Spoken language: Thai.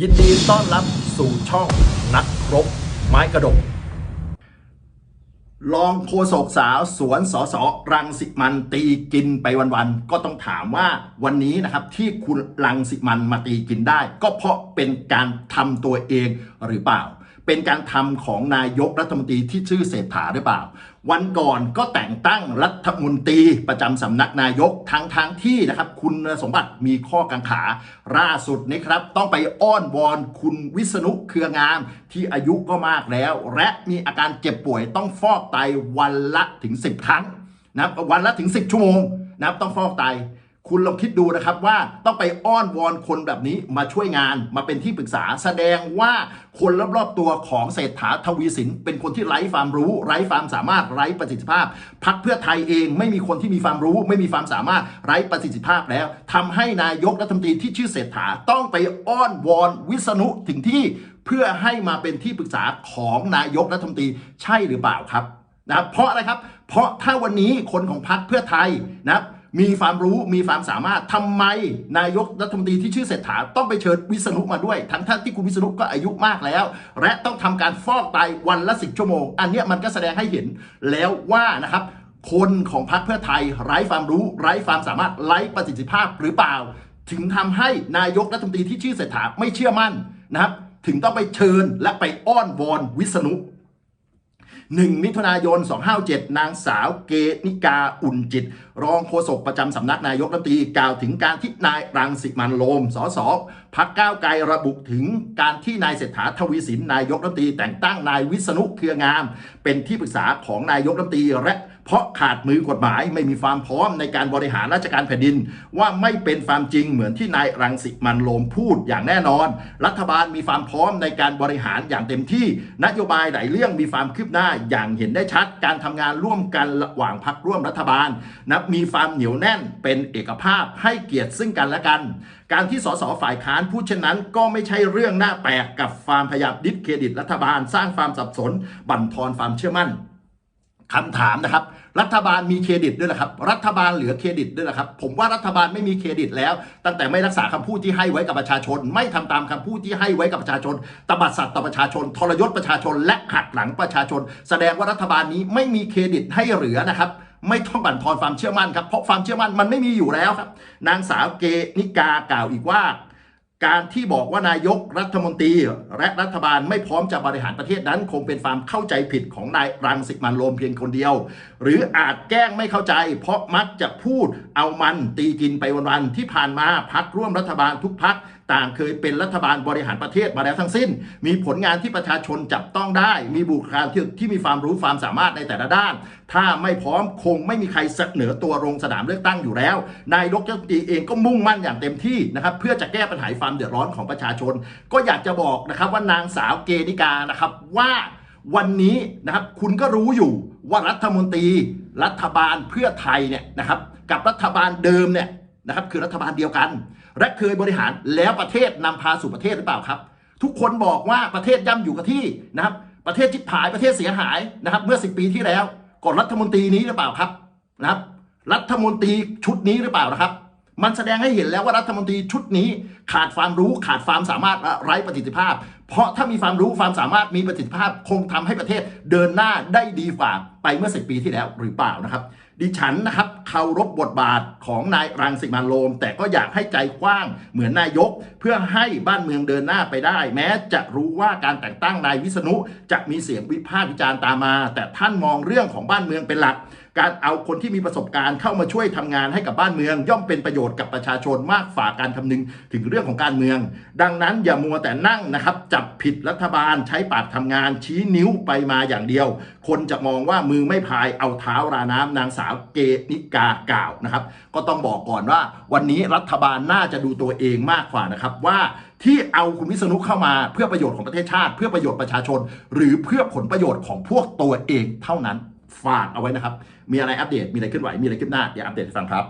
ยินดีต้อนรับสู่ช่องนักรบไม้กระดกรองโฆษกสาวสวนสสรังสิมันตีกินไปวันๆก็ต้องถามว่าวันนี้นะครับที่คุณรังสิมันมาตีกินได้ ก็เพราะเป็นการทำตัวเองหรือเปล่า เป็นการทำของนายกรัฐมนตรีที่ชื่อเศรษฐาหรือเปล่า วันก่อนก็แต่งตั้งรัฐมนตรีประจำสำนักนายกทั้งทางที่นะครับ คุณสมบัติมีข้อกังขาล่าสุดนะครับ ต้องไปอ้อนวอนคุณวิษณุเครืองามที่อายุก็มากแล้ว และมีอาการเจ็บป่วยต้องฟอกไตวันละถึง 10 ครั้งนะครับวันละถึง 10 ชั่วโมงนะครับต้องฟอกไต คุณลองคิดดูนะครับว่าต้องไปอ้อนวอนคนแบบนี้มาช่วยงานมาเป็นที่ปรึกษาแสดงว่าคนรอบๆตัวของเศรษฐาทวีสิน เป็นคนที่ไร้ความรู้ ไร้ความสามารถไร้ประสิทธิภาพ พักเพื่อไทยเองไม่มีคนที่มีความรู้ ไม่มีความสามารถไร้ประสิทธิภาพแล้วทำให้นายกรัฐมนตรีที่ชื่อเศรษฐาต้องไปอ้อนวอนวิษณุถึงที่เพื่อให้มาเป็นที่ปรึกษาของนายกรัฐมนตรีใช่หรือเปล่าครับนะครับเพราะอะไรครับ เพราะถ้าวันนี้คนของพรรคเพื่อไทยนะครับ มีความรู้มีความสามารถทำไมนายกรัฐมนตรีที่ชื่อเศรษฐาต้องไปเชิญวิษณุมาด้วย ทั้งท่านที่คุณวิษณุก็อายุมากแล้ว และต้องทำการฟอกไตวันละสิบชั่วโมง อันนี้มันก็แสดงให้เห็นแล้วว่านะครับคนของพรรคเพื่อไทยไร้ความรู้ ไร้ความสามารถไร้ประสิทธิภาพหรือเปล่า ถึงทำให้นายกรัฐมนตรีที่ชื่อเศรษฐาไม่เชื่อมั่นนะครับถึงต้องไปเชิญและไปอ้อนวอนวิษณุ1มิถุนายน 257 นางสาวเกนิกาอุ่นจิตรองโฆษกประจำสำนักนายกรัฐมนตรีกล่าวถึงการที่นายรังสิมันโรมสสพักก้าวไกลระบุถึงการที่นายเศรษฐาทวีสินนายกรัฐมนตรีแต่งตั้งนายวิษณุเครืองาม เป็นที่ปรึกษาของนายกรัฐมนตรีและเพราะขาดมือกฎหมายไม่มีความพร้อมในการบริหารราชการแผ่นดิน ว่าไม่เป็นความจริงเหมือนที่นายรังสิมันโรมพูดอย่างแน่นอน รัฐบาลมีความพร้อมในการบริหารอย่างเต็มที่ นโยบายหลายเรื่องมีความคืบหน้าอย่างเห็นได้ชัด การทำงานร่วมกันระหว่างพักร่วมรัฐบาลนับมีความเหนียวแน่นเป็นเอกภาพให้เกียรติซึ่งกันและกัน การที่สสฝ่ายค้านพูดเช่นนั้น ก็ไม่ใช่เรื่องน่าแปลกกับความพยายามดิสเครดิตรัฐบาล สร้างความสับสน บั่นทอนความเชื่อมั่นคำถามนะครับ รัฐบาลมีเครดิตด้วยนะครับ รัฐบาลเหลือเครดิตด้วยนะครับ ผมว่ารัฐบาลไม่มีเครดิตแล้ว ตั้งแต่ไม่รักษาคำพูดที่ให้ไว้กับประชาชน ไม่ทำตามคำพูดที่ให้ไว้กับประชาชนตบัดสัตว์ต่อประชาชน ทรยศประชาชน และหักหลังประชาชน แสดงว่ารัฐบาลนี้ไม่มีเครดิตให้เหลือนะครับ ไม่ต้องบั่นทอนความเชื่อมั่นครับเพราะความเชื่อมั่นมันไม่มีอยู่แล้วครับ นางสาวเกนิกากล่าวอีกว่า การที่บอกว่านายกรัฐมนตรี และรัฐบาลไม่พร้อมจะบริหารประเทศนั้น คงเป็นความเข้าใจผิดของนายรังสิมันโรมเพียงคนเดียว หรืออาจแกล้งไม่เข้าใจ เพราะมักจะพูดเอามันตีกินไปวันๆที่ผ่านมาพักร่วมรัฐบาลทุกพัก ต่างเคยเป็นรัฐบาลบริหารประเทศมาแล้วทั้งสิ้น มีผลงานที่ประชาชนจับต้องได้ มีบุคลากรที่ที่มีความรู้ความสามารถในแต่ละด้าน ถ้าไม่พร้อมคงไม่มีใครเสนอตัวลงสนามเลือกตั้งอยู่แล้ว นายกรัฐมนตรีเองก็มุ่งมั่นอย่างเต็มที่นะครับเพื่อจะแก้ปัญหาความเดือดร้อนของประชาชน ก็อยากจะบอกนะครับว่านางสาวเกนิกานะครับว่าวันนี้นะครับคุณก็รู้อยู่ว่ารัฐมนตรีรัฐบาลเพื่อไทยเนี่ยนะครับกับรัฐบาลเดิมเนี่ย นะครับคือรัฐบาลเดียวกัน และเคยบริหารแล้วประเทศนำพาสู่ประเทศหรือเปล่าครับ ทุกคนบอกว่าประเทศย่ำอยู่กับที่นะครับ ประเทศจิบหายประเทศเสียหายนะครับ เมื่อสิปีที่แล้วก่อนรัฐมนตรีนี้หรือเปล่าครับนะครับ รัฐมนตรีชุดนี้หรือเปล่านะครับ มันแสดงให้เห็นแล้วว่ารัฐมนตรีชุดนี้ขาดความรู้ขาดความสามารถและไร้ประสิทธิภาพ เพราะถ้ามีความรู้ความสามารถมีประสิทธิภาพคงทำให้ประเทศเดินหน้าได้ดีฝ่าไปเมื่อสิปีที่แล้วหรือเปล่านะครับ ดิฉันนะครับเคารพบทบาทของนายรังสิมันโรม แต่ก็อยากให้ใจกว้างเหมือนนายก เพื่อให้บ้านเมืองเดินหน้าไปได้ แม้จะรู้ว่าการแต่งตั้งนายวิษณุจะมีเสียงวิพากษ์วิจารณ์ตามมา แต่ท่านมองเรื่องของบ้านเมืองเป็นหลัก การเอาคนที่มีประสบการณ์เข้ามาช่วยทำงานให้กับบ้านเมือง ย่อมเป็นประโยชน์กับประชาชนมากฝ่าการคำนึงถึงเรื่องของการเมือง ดังนั้นอย่ามัวแต่นั่งนะครับ จับผิดรัฐบาลใช้ปากทำงาน ชี้นิ้วไปมาอย่างเดียว คนจะมองว่ามือไม่พายเอาเท้าราน้ำนางสาวเกนิกากล่าวนะครับ ก็ต้องบอกก่อนว่า วันนี้รัฐบาลน่าจะดูตัวเองมากกว่านะครับว่าที่เอาคุณวิษณุเข้ามาเพื่อประโยชน์ของประเทศชาติ เพื่อประโยชน์ประชาชน หรือเพื่อผลประโยชน์ของพวกตัวเองเท่านั้น ฝากเอาไว้นะครับ มีอะไรอัปเดต มีอะไรเคลื่อนไหว มีอะไรขึ้นหน้าอย่าอัปเดตให้ฟังครับ